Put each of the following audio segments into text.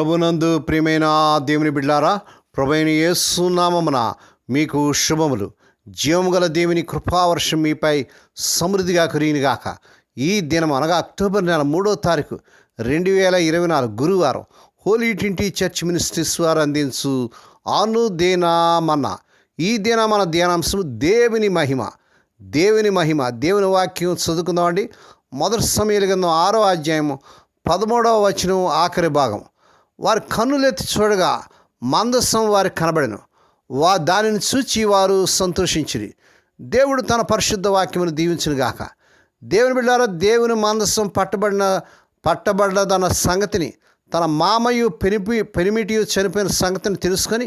ప్రభునందు ప్రియమైన దేవుని బిడ్లారా ప్రభుని యేసునామమున మీకు శుభములు. జీవము గల దేవుని కృపావర్షం మీపై సమృద్ధిగా కురిగినగాక ఈ దినం అనగా అక్టోబర్ నెల మూడో తారీఖు రెండు వేల ఇరవై నాలుగు గురువారం హోలీ ట్వంటీ చర్చ్ మినిస్ట్రీస్ వారు అందించు అనుదేనామన్న ఈ దిన మన ధ్యానాంశం దేవుని మహిమ. దేవుని మహిమ. దేవుని వాక్యం చదువుకుందామండి. మొదటి సమయాల కింద ఆరో అధ్యాయము పదమూడవ వచనం ఆఖరి భాగం వారి కన్నులెత్తి చూడగా మందస్సం వారికి కనబడను. వా దానిని చూచి వారు సంతోషించిరి. దేవుడు తన పరిశుద్ధ వాక్యమును దీవించును గాక. దేవుని బిడ్డారా దేవుని మందస్సం పట్టబడిన పట్టబడ్డదన్న సంగతిని తన మామయ్య పెనిపి పెనిమిటియు చనిపోయిన సంగతిని తెలుసుకొని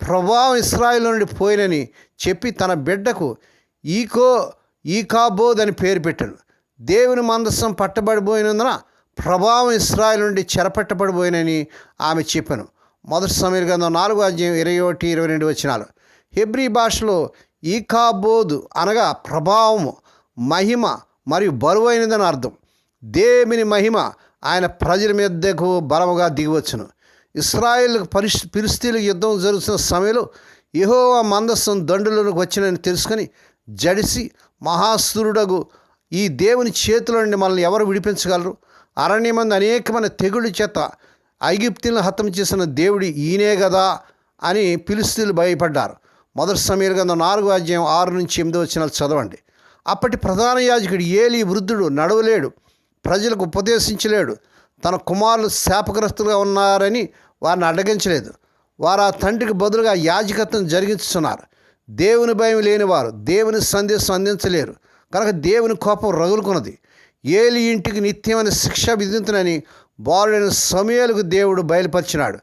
ప్రభావం ఇస్రాయిల్ నుండి పోయినని చెప్పి తన బిడ్డకు ఈకో ఈకాబోద్ అని పేరు పెట్టాడు. దేవుని మందస్సం పట్టబడిపోయినందున ప్రభావం ఇస్రాయల్ నుండి చెరపెట్టబడిపోయినని ఆమె చెప్పాను. మొదటి సమీర గ్రంథం నాలుగు అధ్యాయం ఇరవై ఒకటి ఇరవై రెండు వచ్చినాలు హెబ్రీ భాషలో ఈకాబోదు అనగా ప్రభావము మహిమ మరియు బరువైనదని అర్థం. దేవుని మహిమ ఆయన ప్రజల మీదకు బలముగా దిగవచ్చును. ఇస్రాయిల్ పరిష్ పరిస్థితులు యుద్ధం జరుగుతున్న సమయంలో యహోవా మందస్సం దండులకు వచ్చినని తెలుసుకొని జడిసి మహాసురుడగు ఈ దేవుని చేతుల నుండి మనల్ని ఎవరు విడిపించగలరు? అరణ్యమందు అనేకమైన తెగుళ్ళ చేత ఐగిప్తులను హతం చేసిన దేవుడి ఈయనే కదా అని పిలుస్తీలు భయపడ్డారు. మొదటి సమీర గంధం నాలుగు అధ్యాయం ఆరు నుంచి ఎనిమిది వచ్చిన చదవండి. అప్పటి ప్రధాన యాజకుడు ఏలి వృద్ధుడు నడవలేడు ప్రజలకు ఉపదేశించలేడు తన కుమారులు శాపగ్రస్తులుగా ఉన్నారని వారిని అడ్డగించలేదు వారు ఆ తండ్రికి బదులుగా యాజకత్వం జరిగించుతున్నారు దేవుని భయం లేనివారు దేవుని సందేశం అందించలేరు. కనుక దేవుని కోపం రగులుకున్నది. ఏలి ఇంటికి నిత్యమైన శిక్ష విధించునని బాలుడైన సమయాలకు దేవుడు బయలుపరిచినాడు.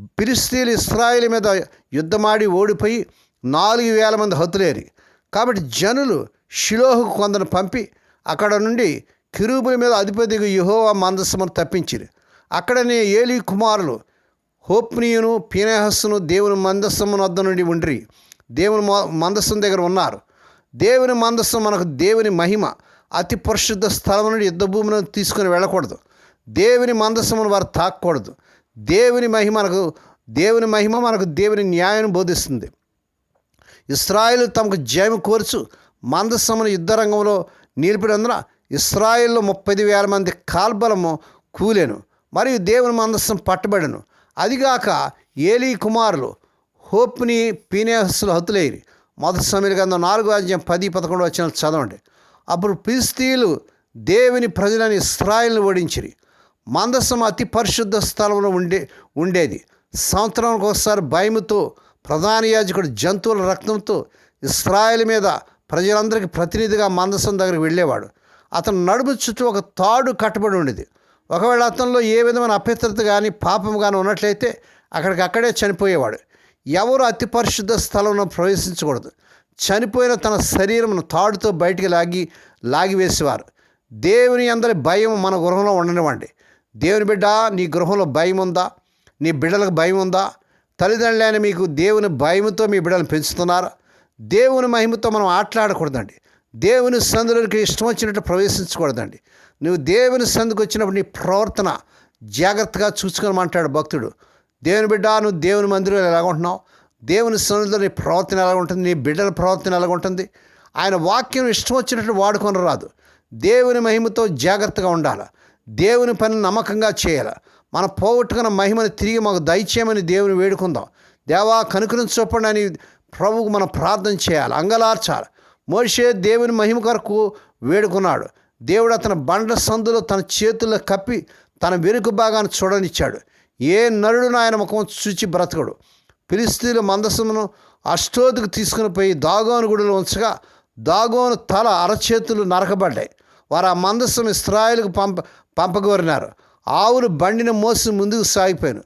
పిరిస్తీలు ఇస్రాయిల్ మీద యుద్ధమాడి ఓడిపోయి నాలుగు వేల మంది హతులేరి. కాబట్టి జనులు షిలోహుకు కొందరు పంపి అక్కడ నుండి కిరూబుల మీద అధిపతిగా యుహోవా మందస్సును తప్పించిరి. అక్కడనే ఏలి కుమారులు హోప్నీయును పీనేహస్సును దేవుని మందస్సము వద్ద నుండి ఉండ్రి. దేవుని మందస్సం దగ్గర ఉన్నారు. దేవుని మందస్సు మనకు దేవుని మహిమ. అతి పరిశుద్ధ స్థలం నుండి యుద్ధ భూమిని తీసుకుని వెళ్ళకూడదు. దేవుని మందసమును వారు తాకూడదు దేవుని మహిమ మనకు దేవుని మహిమ మనకు దేవుని న్యాయం బోధిస్తుంది. ఇస్రాయిల్ తమకు జయము కోర్చు మందస్సమును యుద్ధ రంగంలో నిలిపినందున ఇస్రాయిల్లో ముప్పై వేల మంది కాల్బలము కూలేను. మరియు దేవుని మందస్సం పట్టబడను. అదిగాక ఏలీ కుమారులు హోప్ని పీనేహస్సులు హతులేరి మొదటి సమీర గంధం నాలుగు అధ్యాయం పది పదకొండు వచ్చిన చదవండి. అప్పుడు ఫిలిస్తీన్లు దేవుని ప్రజలని ఇస్రాయిల్ని ఓడించిరి. మందస్సం అతి పరిశుద్ధ స్థలంలో ఉండే ఉండేది. సంవత్సరానికి ఒకసారి భయముతో ప్రధాన యాజకుడు జంతువుల రక్తంతో ఇస్రాయిల్ మీద ప్రజలందరికీ ప్రతినిధిగా మందసం దగ్గరికి వెళ్ళేవాడు. అతను నడుము చుట్టూ ఒక తాడు కట్టబడి ఉండేది. ఒకవేళ అతనిలో ఏ విధమైన అపవిత్రత కానీ పాపం కానీ ఉన్నట్లయితే అక్కడికి అక్కడే చనిపోయేవాడు. ఎవరు అతి పరిశుద్ధ స్థలంలో ప్రవేశించకూడదు. చనిపోయిన తన శరీరమును తాడుతో బయటికి లాగి లాగివేసేవారు దేవుని అందరి భయం మన గృహంలో ఉండనివ్వండి. దేవుని బిడ్డ నీ గృహంలో భయం ఉందా? నీ బిడ్డలకు భయం ఉందా? తల్లిదండ్రులైన మీకు దేవుని భయంతో మీ బిడ్డలను పెంచుతున్నారు. దేవుని మహిమతో మనం ఆటలాడకూడదండి. దేవుని సందులోకి ఇష్టం వచ్చినట్టు ప్రవేశించకూడదండి. నువ్వు దేవుని సందుకు వచ్చినప్పుడు నీ ప్రవర్తన జాగ్రత్తగా చూసుకోమంటాడు భక్తుడు. దేవుని బిడ్డ నువ్వు దేవుని మందిరం ఎలా ఉంటున్నావు దేవుని సన్నిధిలో నీ ప్రవర్తన ఎలా ఉంటుంది? నీ బిడ్డల ప్రవర్తన ఎలా ఉంటుంది? ఆయన వాక్యం ఇష్టం వచ్చినట్టు వాడుకొని రాదు. దేవుని మహిమతో జాగ్రత్తగా ఉండాలి. దేవుని పని నమ్మకంగా చేయాలి. మనం పోగొట్టుకున్న మహిమను తిరిగి మాకు దయచేయమని దేవుని వేడుకుందాం. దేవా కనుకరించి చూపండి అని ప్రభువుకు మనం ప్రార్థన చేయాలి. అంగలార్చాలి. మోషే దేవుని మహిమ కొరకు వేడుకున్నాడు. దేవుడు అతని బండ సందులో తన చేతుల్లో కప్పి తన వెనుక భాగాన్ని చూడనిచ్చాడు. ఏ నరుడు ఆయన ముఖం చూచి బ్రతకడు. ఫిలిస్తీన్ల మందసమును అష్టోదికి తీసుకుని పోయి దాగోను గుడిలో ఉంచగా దాగోను తల అరచేతులు నరకబడ్డాయి. వారు ఆ మందస్సం ఇస్రాయిల్కు పంప పంపగోరినారు. ఆవులు బండిని మోసి ముందుకు సాగిపోయాను.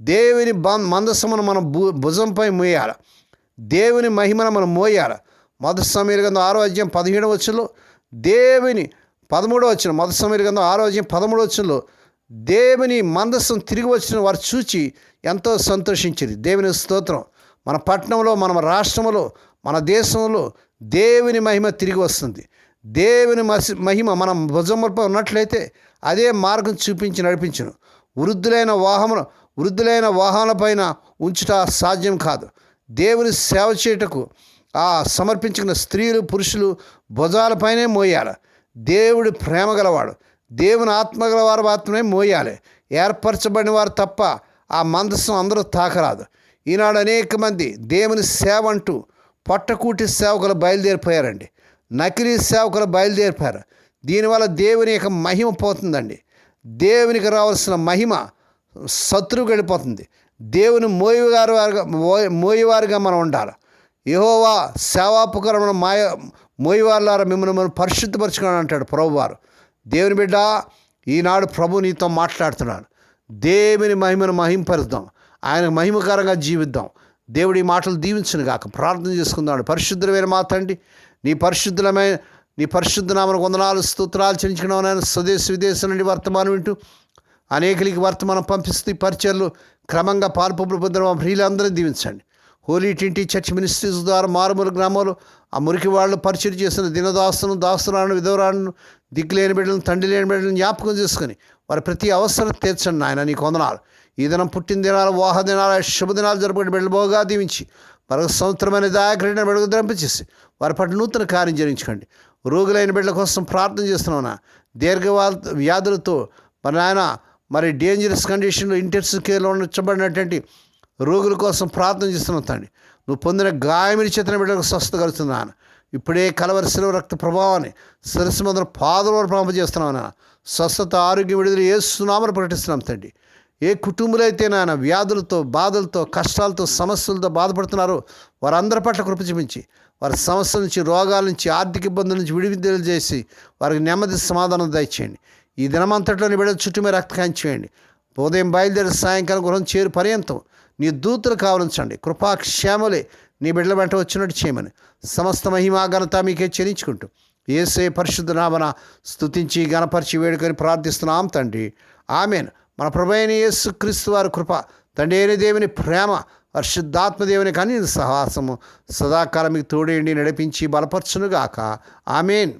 దేవుని బం మందస్సమును మనం భు భుజంపై మోయాలి. దేవుని మహిమను మనం మోయాలి. మొదటి సమీర గంధం ఆరో అధ్యాయం పదిహేడు వచ్చంలో దేవుని పదమూడో వచ్చిన మొదటి సమీర గంధం ఆరో అధ్యాయం పదమూడవ వచ్చంలో దేవుని మందస్సం తిరిగి వచ్చిన వారు చూచి ఎంతో సంతోషించింది దేవుని స్తోత్రం. మన పట్టణంలో మన రాష్ట్రంలో మన దేశంలో దేవుని మహిమ తిరిగి వస్తుంది. దేవుని మసి మహిమ మనం భుజములపై ఉన్నట్లయితే అదే మార్గం చూపించి నడిపించును. వృద్ధులైన వాహనం వృద్ధులైన వాహనాలపైన ఉంచుట సాధ్యం కాదు. దేవుని సేవ చేయుటకు ఆ సమర్పించుకున్న స్త్రీలు పురుషులు భుజాలపైనే మోయాలి. దేవుడి ప్రేమ గలవాడు. దేవుని ఆత్మ గలవారు మాత్రమే మోయాలి. ఏర్పరచబడిన వారు తప్ప ఆ మందస్సం అందరూ తాకరాదు. ఈనాడు అనేక మంది దేవుని సేవ అంటూ పొట్టకూటి సేవకులు బయలుదేరిపోయారండి. నకిలీ సేవకులు బయలుదేరిపోయారు. దీనివల్ల దేవుని యొక్క మహిమ పోతుందండి. దేవునికి రావాల్సిన మహిమ శత్రువు గడిపోతుంది దేవుని మోయవారి వారుగా మోయ- మోయవారిగా మనం ఉండాలి. యహోవా సేవాపకరమైన మాయ మోయవారులారా మిమ్మల్ని మనం పరిశుద్ధపరచుకోని అంటాడు ప్రభువారు. దేవుని బిడ్డ ఈనాడు ప్రభు నీతో మాట్లాడుతున్నాడు. దేవుని మహిమను మహింపరుద్దాం. ఆయన మహిమకరంగా జీవిద్దాం. దేవుడి ఈ మాటలు దీవించను గాక. ప్రార్థన చేసుకుందాం. పరిశుద్ధమైన మా నీ పరిశుద్ధమైన నీ పరిశుద్ధ నామను వందనాలు స్తోత్రాలు చెల్లించడం స్వదేశ విదేశం నుండి వర్తమానం వింటూ అనేకలకి వర్తమానం పంపిస్తూ పరిచయలు క్రమంగా పాల్పొప్పులు పొందిన మా ప్రియులందరూ దీవించండి. హోలీ టింటి చర్చ్ మినిస్ట్రీస్ ద్వారా మారుమూల గ్రామాలు ఆ మురికి వాళ్ళు పరిచయం చేసిన దినదాసును దాసురాను విధవరాను దిక్కులేని బిడ్డలను తండ్రి లేని బిడ్డలను జ్ఞాపకం చేసుకుని వారి ప్రతి అవసరం తీర్చండి నాయన నీ కొందనాలు ఈ దినం పుట్టిన దినాలు వాహ దినాలు శుభదినాలు జరుపుకుని బిడ్డబోగా దీవించి మరొక సంవత్సరమైన దాయకరైన బిడ్డకు దంపించేసి వారి పట్ల నూతన కార్యం జరించుకోండి రోగులైన బిడ్డల కోసం ప్రార్థన చేస్తున్నావునా దీర్ఘవా వ్యాధులతో మరి నాయన మరి డేంజరస్ కండిషన్లో ఇంటెన్సివ్ కేర్లో ఉంచబడినటువంటి రోగుల కోసం ప్రార్థన చేస్తున్నాం తండ్రి. నువ్వు పొందిన గాయమిని చేతన బిడ్డలకు స్వస్థ కలుగుతున్నాను ఇప్పుడే కలవరి శిలువ రక్త ప్రభావాన్ని సరస్సు మొదలు పాదల వరకు పంపజేస్తున్నావు నాన్న స్వస్థత ఆరోగ్యం విడుదల ఏస్తున్నామని ప్రకటిస్తున్నాం తండ్రి. ఏ కుటుంబాలు అయితే నాయన వ్యాధులతో బాధలతో కష్టాలతో సమస్యలతో బాధపడుతున్నారో వారందరి పట్ల కృప చూపించి వారి సమస్యల నుంచి రోగాల నుంచి ఆర్థిక ఇబ్బందుల నుంచి విడుదల చేసి వారికి నెమ్మది సమాధానం దయచేయండి. ఈ దినమంతట్లోని బిడ్డల చుట్టూ మీరు రక్తకాయం చేయండి ఉదయం బయలుదేరి సాయంకాలం గృహం చేరు పర్యంతం నీ దూతలు కావలించండి. కృపాక్షేమలే నీ బిడ్డల వెంట వచ్చినట్టు చేయమని సమస్త మహిమాఘనత మీకే చెల్లించుకుంటూ ఏసే పరిశుద్ధ నామన స్థుతించి గణపరిచి వేడుకొని ప్రార్థిస్తున్నాం తండ్రి. ఆమెన్. మన ప్రభైన యేసు క్రీస్తు వారి కృప తండ్రి అయిన దేవుని ప్రేమ పరిశుద్ధాత్మదేవుని కానీ సహాసము సదాకాలం మీకు తోడేండి నడిపించి బలపరచునుగాక. ఆమెన్.